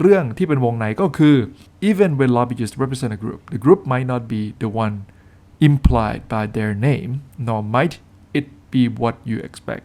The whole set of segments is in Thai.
เรื่องที่เป็นวงในก็คือ even when lobbyists represent a group the group might not be the one implied by their name nor might it be what you expect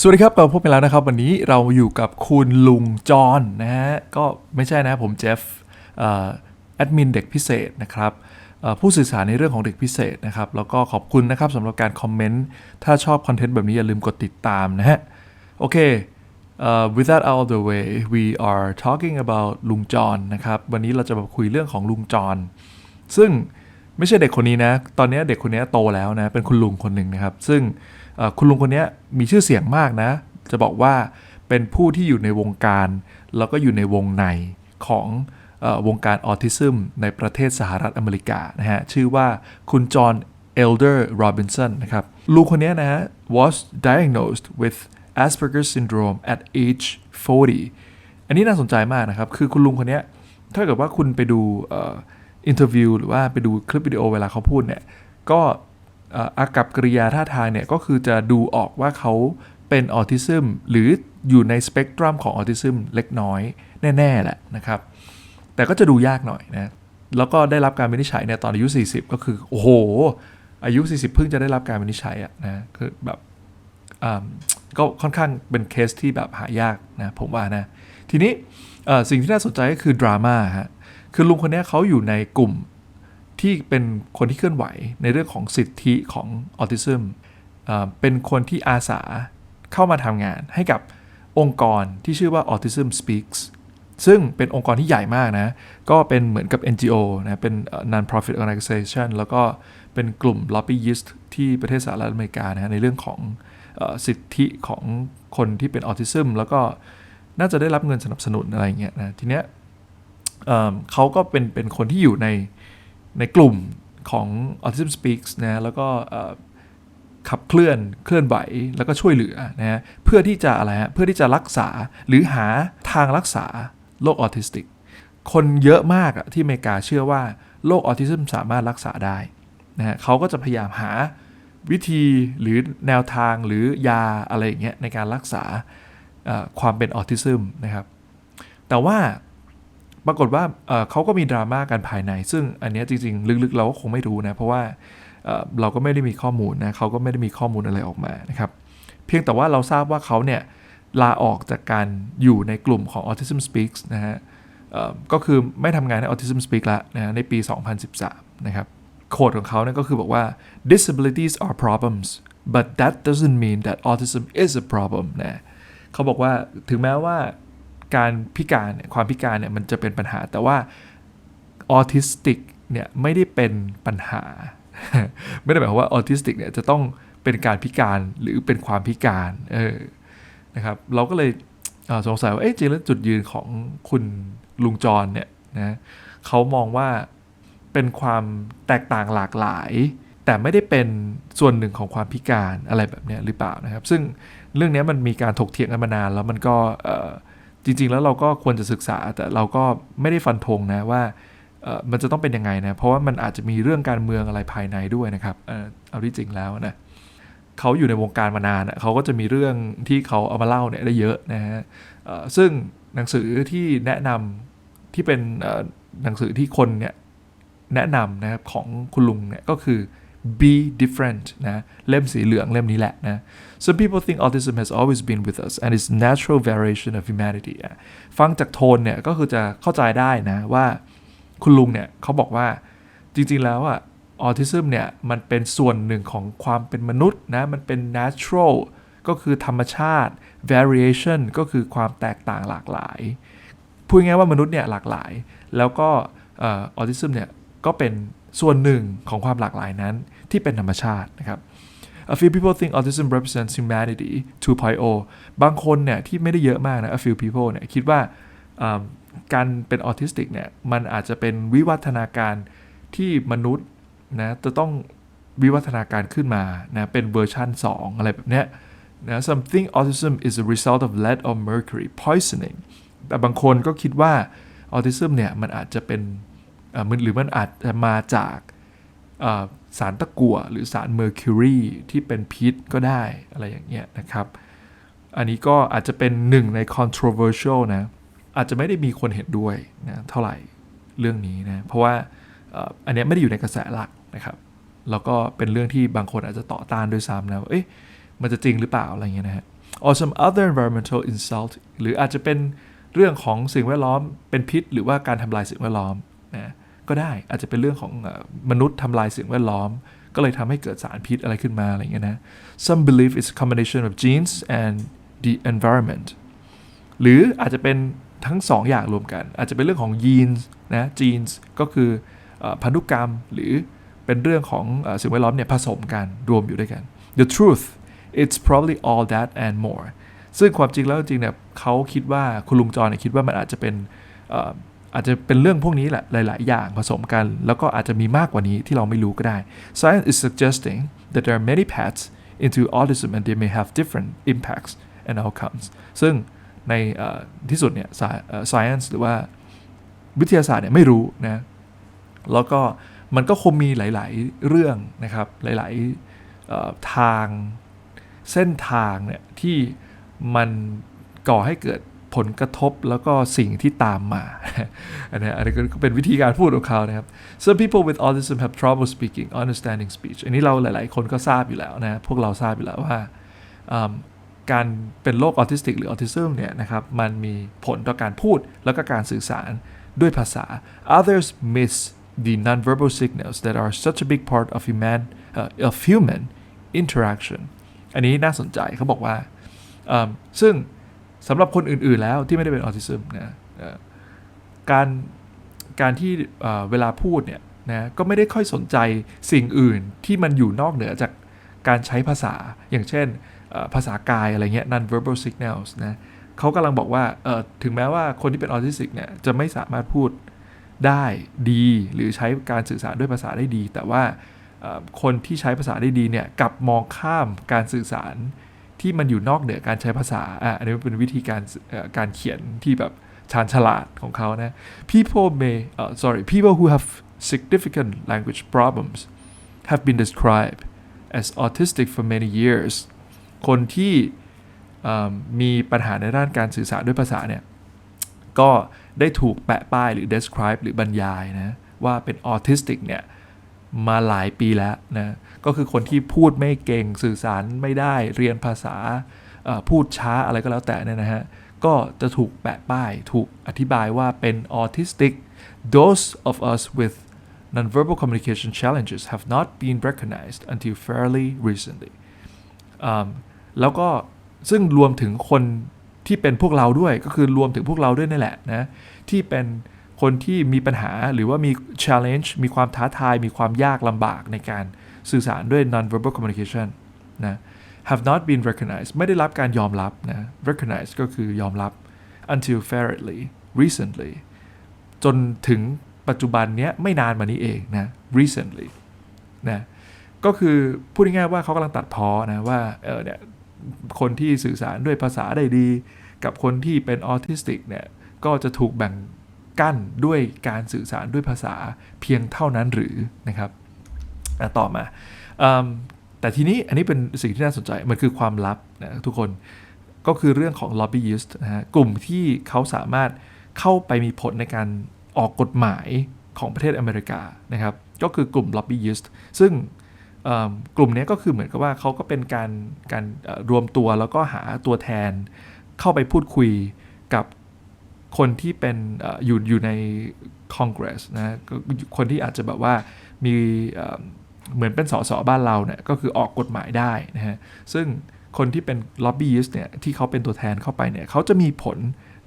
สวัสดีครับเราพบกันแล้วนะครับ วันนี้เราอยู่กับคุณลุงจอห์นนะฮะ ก็ไม่ใช่นะผมเจฟแอดมินเด็กพิเศษนะครับผู้สื่อสารในเรื่องของเด็กพิเศษนะครับ แล้วก็ขอบคุณนะครับสำหรับการคอมเมนต์ ถ้าชอบคอนเทนต์แบบนี้อย่าลืมกดติดตามนะฮะ โอเค uh, with that out of the way we are talking about ลุงจอนนะครับ วันนี้เราจะมาคุยเรื่องของลุงจอน ซึ่งไม่ใช่เด็กคนนี้นะ ตอนนี้เด็กคนนี้โตแล้วนะ เป็นคุณลุงคนหนึ่งนะครับ ซึ่งคุณลุงคนนี้มีชื่อเสียงมากนะ จะบอกว่าเป็นผู้ที่อยู่ในวงการ แล้วก็อยู่ในวงในของวงการออทิซึมในประเทศสหรัฐอเมริกานะฮะ ชื่อว่าคุณจอห์นเอลเดอร์โรบินสันนะครับ ลุงคนนี้นะฮะ was diagnosed with Asperger's syndrome at age 40 อันนี้น่าสนใจมากนะครับ คือคุณลุงคนเนี้ยถ้าเกิดว่าคุณไปดูอินเทอร์วิวหรือว่าไปดูคลิปวิดีโอเวลาเขาพูดเนี่ย ก็อากับกริยาท่าทางเนี่ย ก็คือจะดูออกว่าเขาเป็นออทิซึมหรืออยู่ในสเปกตรัมของออทิซึมเล็กน้อย แน่ ๆ แหละนะครับ แต่ก็จะดูยากหน่อยนะแล้วก็ได้รับการวินิจฉัยเนี่ยตอนอายุ 40 ก็คือ โอ้โห อายุ 40 เพิ่งจะได้รับการวินิจฉัยอะนะคือแบบอ ก็ค่อนข้างเป็นเคสที่แบบหายากนะผมว่านะ ทีนี้สิ่งที่น่าสนใจก็คือดราม่าฮะคือลุงคนนี้เขาอยู่ในกลุ่มที่เป็นคนที่เคลื่อนไหวในเรื่องของสิทธิของออทิซึมเป็นคนที่อาสาเข้ามาทำงานให้กับองค์กรที่ชื่อว่า Autism Speaks ซึ่งเป็นองค์กรที่ใหญ่มากนะ ก็เป็นเหมือนกับ NGO นะ เป็นเอ่อ non-profit organization แล้วก็เป็นกลุ่ม lobbyist ที่ประเทศสหรัฐอเมริกานะฮะในเรื่องของ สิทธิของคนที่เป็นออทิซึมแล้วก็น่าจะได้รับเงินสนับสนุนอะไรเงี้ยนะทีเนี้ยเเขาก็เป็นเป็นคนที่อยู่ในในกลุ่มของ Autism Speaks นะแล้วก็ขับเคลื่อนเคลื่อนไหวแล้วก็ช่วยเหลือนะเพื่อที่จะอะไรฮะเพื่อที่จะรักษาหรือหาทางรักษาโรคออทิสติก คนเยอะมากอะที่อเมริกาเชื่อว่าโรคออทิซึมสามารถรักษาได้นะฮะเขาก็จะพยายามหา วิธีหรือแนวทางหรือยาอะไรอย่างเงี้ยในการรักษาความเป็นออทิซึมนะครับ แต่ว่าปรากฏว่าเขาก็มีดราม่ากันภายใน ซึ่งอันเนี้ยจริงๆ ลึกๆ เราก็คงไม่รู้นะ เพราะว่าเราก็ไม่ได้มีข้อมูลนะเขาก็ไม่ได้มีข้อมูลอะไรออกมานะครับ เพียงแต่ว่าเราทราบว่าเขาเนี่ยลาออกจากการอยู่ในกลุ่มของ Autism Speaks นะฮะก็คือไม่ทำงานใน Autism Speak ละนะฮะในปี 2013 นะครับ โคดของเขาเนี่ยก็คือบอกว่า disabilities are problems but that doesn't mean that autism is a problem นะเขาบอกว่าถึงแม้ว่าการพิการเนี่ยความพิการเนี่ยมันจะเป็นปัญหา แต่ว่าออทิสติกเนี่ยไม่ได้เป็นปัญหา ไม่ได้หมายความว่าออทิสติกเนี่ยจะต้องเป็นการพิการหรือเป็นความพิการเออนะครับเราก็เลยเสงสัยว่าเอ๊ะจริงแล้วจุดยืนของคุณลุงจรเนี่ยนะเขามองว่า เป็นความแตกต่างหลากหลาย แต่ไม่ได้เป็นส่วนหนึ่งของความพิการอะไรแบบนี้หรือเปล่านะครับ ซึ่งเรื่องนี้มันมีการถกเถียงกันมานานแล้วมันก็จริง ๆ แล้วเราก็ควรจะศึกษา แต่เราก็ไม่ได้ฟันธงนะว่ามันจะต้องเป็นยังไงนะ เพราะว่ามันอาจจะมีเรื่องการเมืองอะไรภายในด้วยนะครับเอาที่จริงแล้วนะเขาอยู่ในวงการมานานอะเขาก็จะมีเรื่องที่เขาเอามาเล่าเนี่ยได้เยอะนะฮะซึ่งหนังสือที่แนะนำที่เป็นหนังสือที่คนเนี่ย แนะนำนะครับของคุณลุงเนี่ยก็คือ be different นะเล่มสีเหลืองเล่มนี้แหละนะ some people think autism has always been with us and it's natural variation of humanity ฟังจากโทนเนี่ยก็คือจะเข้าใจได้นะว่าคุณลุงเนี่ยเขาบอกว่าจริงๆแล้วอะออทิซึมเนี่ยมันเป็นส่วนหนึ่งของความเป็นมนุษย์นะมันเป็น natural ก็คือธรรมชาติ variation ก็คือความแตกต่างหลากหลาย พูดง่ายๆว่ามนุษย์เนี่ยหลากหลาย แล้วก็ออทิซึมเนี่ย ก็เป็นส่วนหนึ่งของความหลากหลายนั้นที่เป็นธรรมชาตินะครับ A few people think autism represents humanity 2.0 บางคนเนี่ยที่ไม่ได้เยอะมากนะ a few people เนี่ยคิดว่าการเป็นออทิสติกเนี่ยมันอาจจะเป็นวิวัฒนาการที่มนุษย์นะจะต้องวิวัฒนาการขึ้นมานะเป็นเวอร์ชัน2 อะไรแบบเนี้ยนะ some think autism is a result of lead or mercury poisoning แต่บางคนก็คิดว่าออทิซึมเนี่ยมันอาจจะเป็น มันหรือมันอาจจะมาจากสารตะกั่วหรือสารเมอร์คิวรีที่เป็นพิษก็ได้อะไรอย่างเงี้ยนะครับ อันนี้ก็อาจจะเป็นหนึ่งใน controversial นะ อาจจะไม่ได้มีคนเห็นด้วยนะเท่าไหร่เรื่องนี้นะ เพราะว่าอันนี้ไม่ได้อยู่ในกระแสหลักนะครับ แล้วก็เป็นเรื่องที่บางคนอาจจะต่อต้านด้วยซ้ำนะว่าเอ๊ะมันจะจริงหรือเปล่าอะไรเงี้ยนะฮะ or some other environmental insult หรืออาจจะเป็นเรื่องของสิ่งแวดล้อมเป็นพิษ หรือว่าการทำลายสิ่งแวดล้อมนะ ก็ได้อาจจะเป็นเรื่องของมนุษย์ทำลายสิ่งแวดล้อม ก็เลยทำให้เกิดสารพิษอะไรขึ้นมาอะไรเงี้ยนะ some believe it's a combination of genes and the environment หรืออาจจะเป็นทั้งสองอย่างรวมกัน อาจจะเป็นเรื่องของยีนนะ genes ก็คือพันธุกรรมหรือเป็นเรื่องของสิ่งแวดล้อมเนี่ยผสมกันรวมอยู่ด้วยกัน the truth it's probably all that and more ซึ่งความจริงแล้วจริงเนี่ยเขาคิดว่าคุณลุงจรเนี่ยคิดว่ามันอาจจะเป็น อาจจะเป็นเรื่องพวกนี้แหละหลาย ๆ อย่างผสมกัน แล้วก็อาจจะมีมากกว่านี้ที่เราไม่รู้ก็ได้ Science is suggesting that there are many paths into autism and they may have different impacts and outcomes ซึ่งในที่สุดเนี่ย science หรือว่าวิทยาศาสตร์เนี่ยไม่รู้นะ แล้วก็มันก็คงมีหลาย ๆ เรื่องนะครับ หลาย ๆ ทางเส้นทางเนี่ยที่มันก่อให้เกิด ผลกระทบแล้วก็สิ่งที่ตามมาอันนี้อันนี้ก็เป็นวิธีการพูดของเขานะครับ Some people with autism have trouble speaking understanding speech อันนี้เราหลายๆ คนก็ทราบอยู่แล้วนะพวกเราทราบอยู่แล้วว่าการเป็นโรคออทิสติกหรือออทิซึมเนี่ยนะครับมันมีผลต่อการพูดแล้วก็การสื่อสารด้วยภาษา Others miss the nonverbal signals that are such a big part of human uh, of human interaction อันนี้น่าสนใจเขาบอกว่าซึ่ง สำหรับคนอื่นๆแล้วที่ไม่ได้เป็นออทิซึมนะการการที่เวลาพูดเนี่ยนะก็ไม่ได้ค่อยสนใจสิ่งอื่นที่มันอยู่นอกเหนือจากการใช้ภาษาอย่างเช่นภาษากายอะไรเงี้ย non-verbal signals นะเขากำลังบอกว่าถึงแม้ว่าคนที่เป็นออทิสติกเนี่ยจะไม่สามารถพูดได้ดีหรือใช้การสื่อสารด้วยภาษาได้ดี แต่ว่าคนที่ใช้ภาษาได้ดีเนี่ยกลับมองข้ามการสื่อสาร ที่มันอยู่นอกเหนือการใช้ภาษาอะอันนี้เป็นวิธีการการเขียนที่แบบชาญฉลาดของเขานะ people may uh, sorry people who have significant language problems have been described as autistic for many years คนที่มมีปัญหาในด้านการสื่อสารด้วยภาษาเนี่ย ก็ได้ถูกแปะป้ายหรือ describe หรือบรรยายนะ ว่าเป็นออทิสติกเนี่ย มาหลายปีแล้วนะก็คือคนที่พูดไม่เก่งสื่อสารไม่ได้เรียนภาษาพูดช้าอะไรก็แล้วแต่เนี่ยนะฮะก็จะถูกแปะป้ายถูกอธิบายว่าเป็นออทิสติก those of us with nonverbal communication challenges have not been recognized until fairly recently แล้วก็ซึ่งรวมถึงคนที่เป็นพวกเราด้วยก็คือรวมถึงพวกเราด้วยนี่แหละนะที่เป็น คนที่มีปัญหาหรือว่ามี challenge มีความท้าทาย มีความยากลำบากในการสื่อสารด้วย non-verbal communication นะ have not been recognized ไม่ได้รับการยอมรับนะ recognize ก็คือยอมรับ until fairly recently จนถึงปัจจุบันเนี้ยไม่นานมานี้เองนะ recently นะก็คือพูดง่ายๆว่าเขากำลังตัดพ้อนะว่าเออเนี่ยคนที่สื่อสารด้วยภาษาได้ดี กับคนที่เป็นออทิสติกเนี่ยก็จะถูกแบ่ง กั้นด้วยการสื่อสารด้วยภาษาเพียงเท่านั้นหรือนะครับต่อมาแต่ทีนี้อันนี้เป็นสิ่งที่น่าสนใจ มันคือความลับนะทุกคนก็คือเรื่องของ lobbyist นะฮะกลุ่มที่เขาสามารถเข้าไปมีผลในการออกกฎหมายของประเทศอเมริกานะครับ ก็คือกลุ่ม lobbyist ซึ่งกลุ่มนี้ก็คือเหมือนกับว่าเขาก็เป็นการการรวมตัวแล้วก็หาตัวแทนเข้าไปพูดคุยกับ คนที่เป็นอยู่อยู่ในคอนเกรสนะก็คนที่อาจจะแบบว่ามีเหมือนเป็นสสบ้านเราเนี่ยก็คือออกกฎหมายได้นะฮะซึ่งคนที่เป็นล็อบบี้ยิสเนี่ยที่เขาเป็นตัวแทนเข้าไปเนี่ยเขาจะมีผล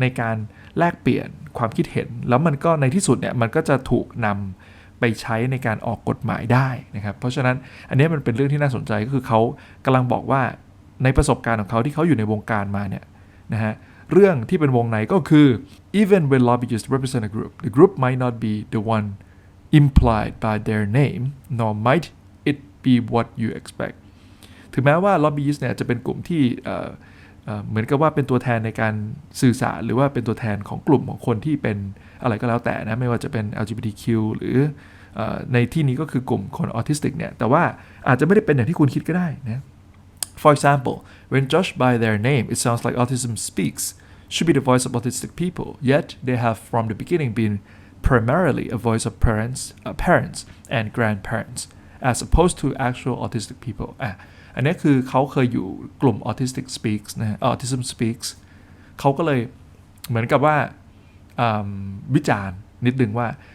ในการแลกเปลี่ยนความคิดเห็น แล้วมันก็ในที่สุดเนี่ยมันก็จะถูกนำไปใช้ในการออกกฎหมายได้นะครับเพราะฉะนั้นอันนี้มันเป็นเรื่องที่น่าสนใจก็คือเขากำลังบอกว่าในประสบการณ์ของเขาที่เขาอยู่ในวงการมาเนี่ยนะฮะ เรื่องที่เป็นวงในก็คือ even when lobbyists represent a group the group might not be the one implied by their name nor might it be what you expect ถึงแม้ว่า lobbyist เนี่ยจะเป็นกลุ่มที่เหมือนกับว่าเป็นตัวแทนในการสื่อสารหรือว่าเป็นตัวแทนของกลุ่มของคนที่เป็นอะไรก็แล้วแต่นะ ไม่ว่าจะเป็น LGBTQ หรืออในที่นี้ก็คือกลุ่มคนออทิสติกเนี่ยแต่ว่าอาจจะไม่ได้เป็นอย่างที่คุณคิดก็ได้นะ For example when judged by their name it sounds like autism speaks should be the voice of autistic people yet they have from the beginning been primarily a voice of parents uh, parents and grandparents as opposed to actual autistic people อ่ะอันนี้คือเขาเคยอยู่กลุ่ม autistic speaks นะฮะ autism speaks เขาก็เลยเหมือนกับว่าอืมวิจารณ์นิดนึงว่าเอ่อ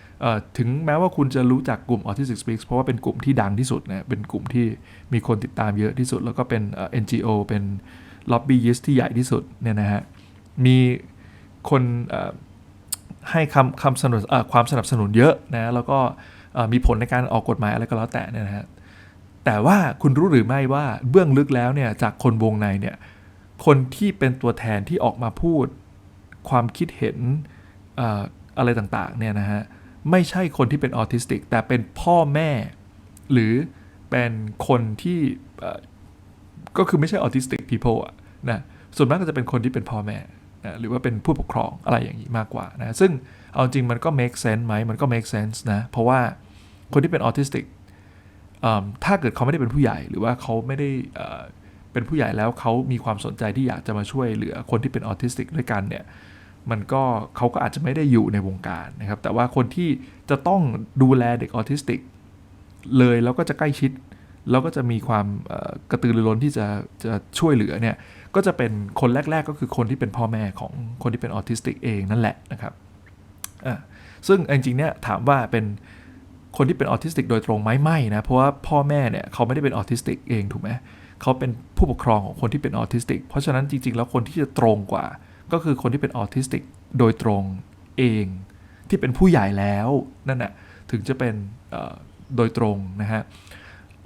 ถึงแม้ว่าคุณจะรู้จักกลุ่ม Autistic Speaks เพราะว่าเป็นกลุ่มที่ดังที่สุดนะเป็นกลุ่มที่มีคนติดตามเยอะที่สุด แล้วก็เป็นเอ่อ NGO เป็นล็อบบี้ยิสที่ใหญ่ที่สุดเนี่ยนะฮะมีคนให้คำคำสนับความสนับสนุนเยอะนะแล้วก็มีผลในการออกกฎหมายอะไรก็แล้วแต่เนี่ยนะฮะแต่ว่าคุณรู้หรือไม่ว่าเบื้องลึกแล้วเนี่ยจากคนวงในเนี่ยคนที่เป็นตัวแทนที่ออกมาพูดความคิดเห็นเอ่ออะไรต่างๆเนี่ยนะฮะ ไม่ใช่คนที่เป็นออทิสติก แต่เป็นพ่อแม่ หรือเป็นคนที่ก็คือไม่ใช่ออทิสติก people อะนะส่วนมากก็จะเป็นคนที่เป็นพ่อแม่นะหรือว่าเป็นผู้ปกครองอะไรอย่างนี้มากกว่านะซึ่งเอาจริงมันก็ make sense ไหมมันก็ make sense นะเพราะว่าคนที่เป็นออทิสติกถ้าเกิดเขาไม่ได้เป็นผู้ใหญ่ หรือว่าเขาไม่ได้เป็นผู้ใหญ่แล้วเขามีความสนใจที่อยากจะมาช่วยเหลือคนที่เป็นออทิสติกด้วยกันเนี่ย มันก็เขาก็อาจจะไม่ได้อยู่ในวงการนะครับ แต่ว่าคนที่จะต้องดูแลเด็กออทิสติก เลยแล้วก็จะใกล้ชิด แล้วก็จะมีความกระตือรือร้นที่จะจะช่วยเหลือเนี่ย ก็จะเป็นคนแรก ๆ ก็คือคนที่เป็นพ่อแม่ของคนที่เป็นออทิสติกเองนั่นแหละนะครับซึ่งจริงๆเนี่ยถามว่าเป็นคนที่เป็นออทิสติกโดยตรงไหมไม่นะ เพราะว่าพ่อแม่เนี่ยเขาไม่ได้เป็นออทิสติกเองถูกไหมเขาเป็นผู้ปกครองของคนที่เป็นออทิสติก เพราะฉะนั้นจริงๆ แล้วคนที่จะตรงกว่า ก็คือคนที่เป็นออทิสติกโดยตรงเองที่เป็นผู้ใหญ่แล้วนั่นแหะถึงจะเป็นโดยตรงนะฮะ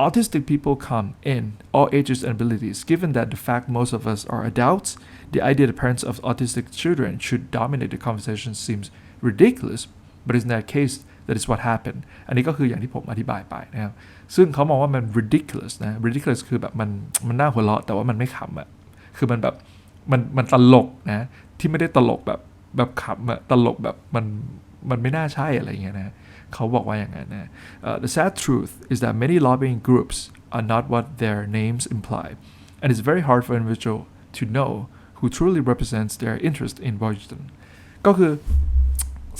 Autistic people come in all ages and abilities. Given that the fact most of us are adults, the idea that parents of autistic children should dominate the conversation seems ridiculous, but in that case, that is what happened. อันนี้ก็คืออย่างที่ผมอธิบายไปนะครับ ซึ่งเขามองว่ามัน ridiculous นะ ridiculous คือแบบมันมันน่าหัวเราะแต่ว่ามันไม่ขำอะคือมันแบบ มันมันตลกนะ ที่ไม่ได้ตลกแบบแบบขำอะตลกแบบมันมันไม่น่าใช่อะไรเงี้ยนะเขาบอกว่าอย่างนั้นนะ Uh, the sad truth is that many lobbying groups are not what their names imply and it's very hard for an individual to know who truly represents their interest in Washington ก็คือ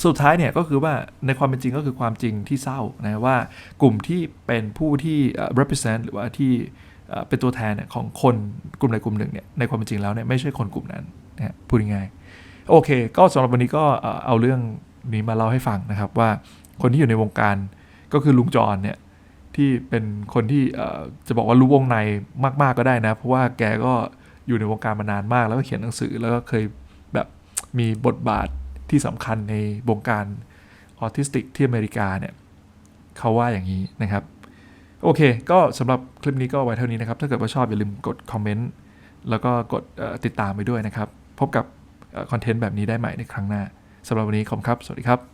สุดท้ายเนี่ยก็คือว่าในความเป็นจริงก็คือความจริงที่เศร้านะว่ากลุ่มที่เป็นผู้ที่ represent หรือว่าที่ เป็นตัวแทนเนี่ยของคนกลุ่มใดกลุ่มหนึ่งเนี่ยในความเป็นจริงแล้วเนี่ยไม่ใช่คนกลุ่มนั้นนะพูดง่ายๆโอเค ก็สำหรับวันนี้ก็เอาเรื่องนี้มาเล่าให้ฟังนะครับว่าคนที่อยู่ในวงการก็คือลุงจรเนี่ยที่เป็นคนที่จะบอกว่ารู้วงในมากๆก็ได้นะ เพราะว่าแกก็อยู่ในวงการมานานมาก แล้วก็เขียนหนังสือแล้วก็เคยแบบมีบทบาทที่สำคัญในวงการออทิสติกที่อเมริกาเนี่ยเขาว่าอย่างนี้นะครับ โอเค ก็สำหรับคลิปนี้ก็ไว้เท่านี้นะครับ ถ้าเกิดว่าชอบอย่าลืมกดคอมเมนต์แล้วก็กดติดตามไปด้วยนะครับ พบกับคอนเทนต์แบบนี้ได้ใหม่ในครั้งหน้าสำหรับวันนี้ขอบคุณครับ สวัสดีครับ